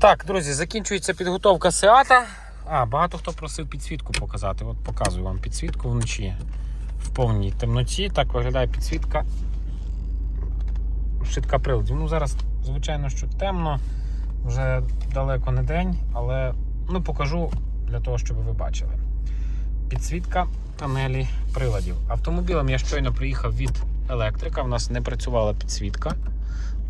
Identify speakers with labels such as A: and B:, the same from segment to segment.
A: Так, друзі, закінчується підготовка Сеата. А, багато хто просив підсвітку показати. От показую вам підсвітку вночі в повній темноті. Так виглядає підсвітка. Шитка приладів. Ну, зараз, звичайно, що темно, вже далеко не день, але ну, покажу для того, щоб ви бачили. Підсвітка панелі приладів. Автомобілем я щойно приїхав від електрика. У нас не працювала підсвітка.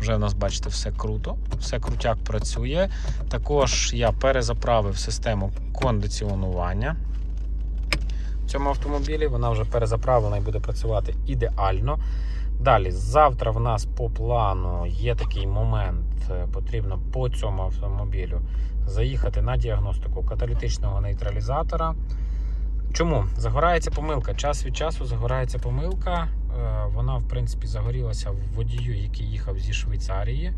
A: Вже в нас, бачите, все круто, все крутяк працює. Також я перезаправив систему кондиціонування в цьому автомобілі. Вона вже перезаправлена і буде працювати ідеально. Далі, завтра в нас по плану є такий момент, е, потрібно по цьому автомобілю заїхати на діагностику каталітичного нейтралізатора. Чому? Загорається помилка. Час від часу загорається помилка. Е, Вона, в принципі, загорілася в водію, який їхав зі Швейцарії.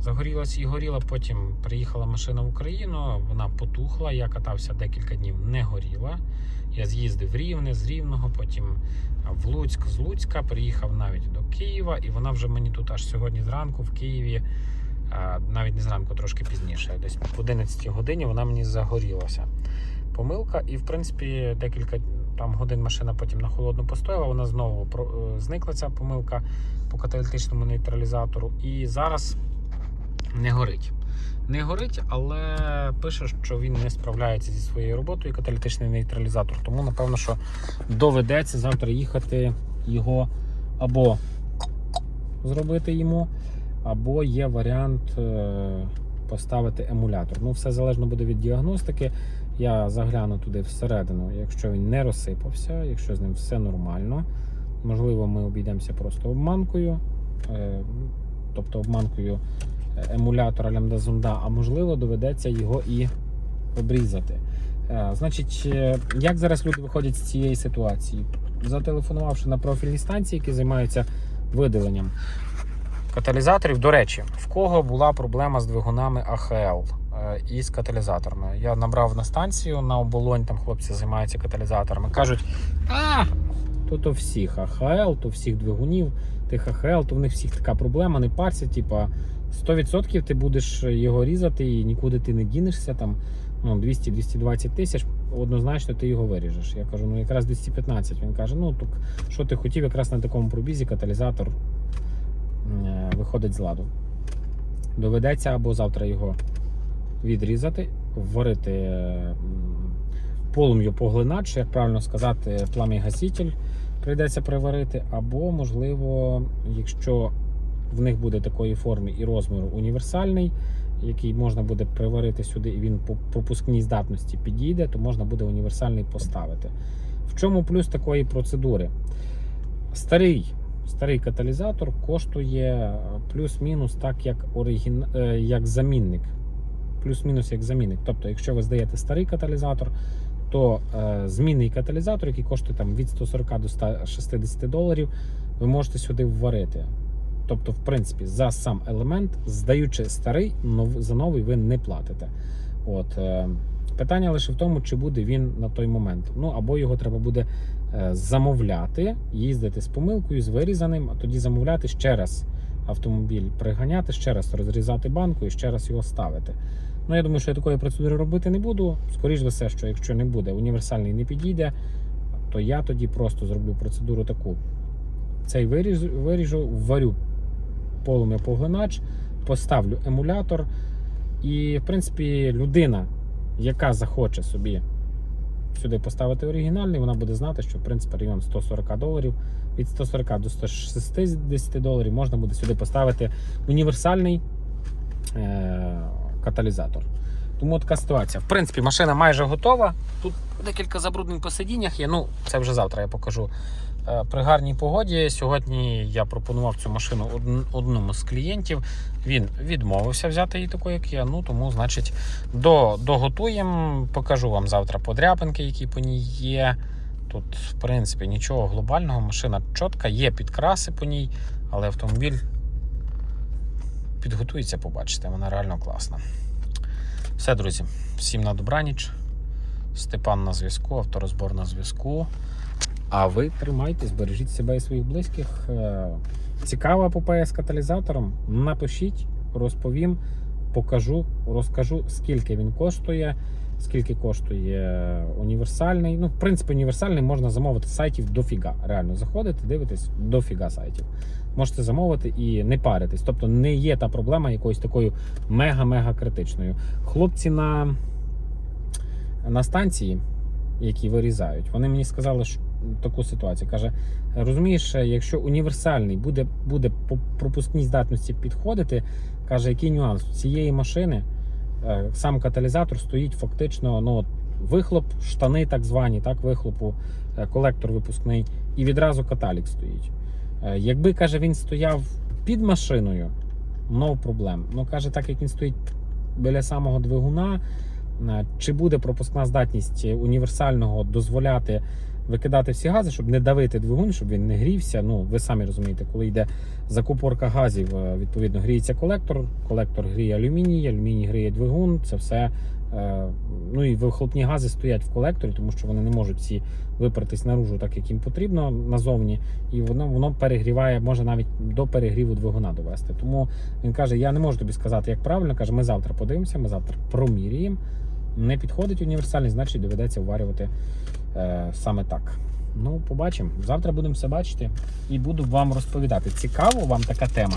A: Загорілася і горіла. Потім приїхала машина в Україну, вона потухла. Я катався декілька днів, не горіла. Я з'їздив в Рівне, з Рівного, потім в Луцьк, з Луцька, приїхав навіть до Києва, і вона вже мені тут аж сьогодні зранку в Києві, навіть не зранку, трошки пізніше, десь в 11 годині вона мені загорілася помилка, і в принципі декілька там годин машина потім на холодну постояла. Вона знову е, зникла ця помилка по каталітичному нейтралізатору. І зараз не горить. Не горить, але пише, що він не справляється зі своєю роботою, каталітичний нейтралізатор. Тому, напевно, що доведеться завтра їхати його або зробити йому, або є варіант е, поставити емулятор. Ну, все залежно буде від діагностики. Я загляну туди всередину, якщо він не розсипався, якщо з ним все нормально. Можливо, ми обійдемося просто обманкою, е, тобто обманкою емулятора лямбда-зонда, а можливо, доведеться його і обрізати. Е, Значить, е, як зараз люди виходять з цієї ситуації? Зателефонувавши на профільні станції, які займаються видаленням каталізаторів. До речі, в кого була проблема з двигунами АХЛ е, і з каталізаторами? Я набрав на станцію на оболонь, там хлопці займаються каталізаторами. Кажуть, а то то всіх АХЛ, то всіх двигунів, тих АХЛ, то в них всіх така проблема, не парся, типа 100% ти будеш його різати і нікуди ти не дінешся. Там ну, 200-220 тисяч, однозначно ти його виріжеш. Я кажу, ну якраз 215. Він каже, ну так що ти хотів, якраз на такому пробізі каталізатор е, виходить з ладу. Доведеться або завтра його відрізати, вварити е, полум'ю поглинач, як правильно сказати, плам'я-гаситель прийдеться приварити, або, можливо, якщо в них буде такої форми і розміру універсальний, який можна буде приварити сюди, і він по пропускній здатності підійде, то можна буде універсальний поставити. В чому плюс такої процедури? Старий старий каталізатор коштує е, плюс-мінус так, як, оригін... е, як замінник. Плюс-мінус як замінник. Тобто, якщо ви здаєте старий каталізатор, то е, змінний каталізатор, який коштує там від 140 до 160 доларів, ви можете сюди вварити. Тобто, в принципі, за сам елемент, здаючи старий, нов, за новий ви не платите. От, е, питання лише в тому, чи буде він на той момент. Ну або його треба буде е, замовляти, їздити з помилкою, з вирізаним, а тоді замовляти ще раз автомобіль, приганяти, ще раз розрізати банку і ще раз його ставити. Ну, я думаю, що я такої процедури робити не буду. Скоріше за все, що якщо не буде, універсальний не підійде, то я тоді просто зроблю процедуру таку. Цей виріжу, виріжу вварю полум'я поглинач, поставлю емулятор. І, в принципі, людина, яка захоче собі сюди поставити оригінальний, вона буде знати, що в принципі район 140 доларів. Від 140 до 160 доларів можна буде сюди поставити універсальний е- каталізатор. Тому така ситуація. В принципі, машина майже готова. Тут декілька забруднень по сидіннях є. Ну, це вже завтра я покажу. Е, При гарній погоді. Сьогодні я пропонував цю машину одному з клієнтів. Він відмовився взяти її таку, як я. Ну тому, значить, до, доготуємо. Покажу вам завтра подряпинки, які по ній є. Тут, в принципі, нічого глобального. Машина чітка, є підкраси по ній, але автомобіль підготується, побачите, вона реально класна. Все, друзі, всім на добраніч. Степан на зв'язку, авторозбор на зв'язку. А ви тримайтесь, бережіть себе і своїх близьких. Е, Цікава епопея з каталізатором. Напишіть, розповім, покажу, розкажу, скільки він коштує, скільки коштує універсальний. Ну, в принципі, універсальний можна замовити сайтів дофіга. Реально заходите, дивитесь дофіга сайтів. Можете замовити і не паритись. Тобто не є та проблема якоюсь такою мега-мега критичною. Хлопці на, на станції, які вирізають, вони мені сказали що таку ситуацію. Каже, розумієш, якщо універсальний буде, буде по пропускній здатності підходити, каже, який нюанс цієї машини. е, Сам каталізатор стоїть фактично, ну вихлоп, штани так звані, так, вихлопу, е, колектор випускний, і відразу каталік стоїть. Е, Якби каже, він стояв під машиною, no проблем. Ну каже, так як він стоїть біля самого двигуна, е, чи буде пропускна здатність універсального дозволяти викидати всі гази, щоб не давити двигун, щоб він не грівся. Ну, ви самі розумієте, коли йде закупорка газів, е, відповідно гріється колектор, колектор гріє алюміній, алюміній гріє двигун, це все. е, Ну і вихлопні гази стоять в колекторі, тому що вони не можуть всі випертись наружу, так як їм потрібно назовні, і воно воно перегріває, може навіть до перегріву двигуна довести. Тому він каже: Я не можу тобі сказати, як правильно. каже, ми завтра подивимося, ми завтра проміряємо. Не підходить універсальний, значить доведеться вварювати саме так. Ну, побачимо. Завтра будемо все бачити і буду вам розповідати. Цікаво вам така тема,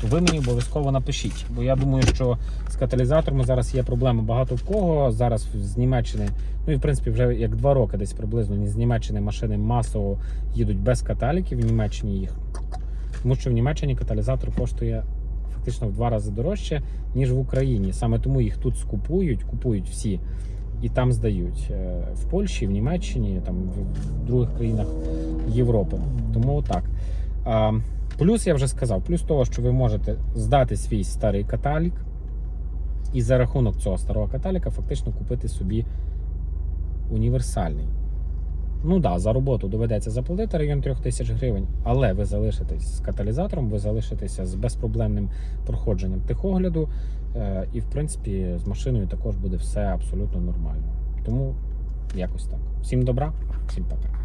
A: то ви мені обов'язково напишіть. Бо я думаю, що з каталізаторами зараз є проблеми багато в кого. Зараз з Німеччини, ну і в принципі, вже як два роки десь приблизно з Німеччини машини масово їдуть без каталіків в Німеччині їх. Тому що в Німеччині каталізатор коштує фактично в два рази дорожче, ніж в Україні. Саме тому їх тут скупують, купують всі і там здають Е, в Польщі, в Німеччині, там в других країнах Європи. Тому так. Плюс я вже сказав, плюс того, що ви можете здати свій старий каталік, і за рахунок цього старого каталіка фактично купити собі універсальний. Ну да, за роботу доведеться заплатити район 3 тисяч гривень, але ви залишитесь з каталізатором, ви залишитеся з безпроблемним проходженням техогляду, е, і в принципі з машиною також буде все абсолютно нормально. Тому якось так. Всім добра, всім пока.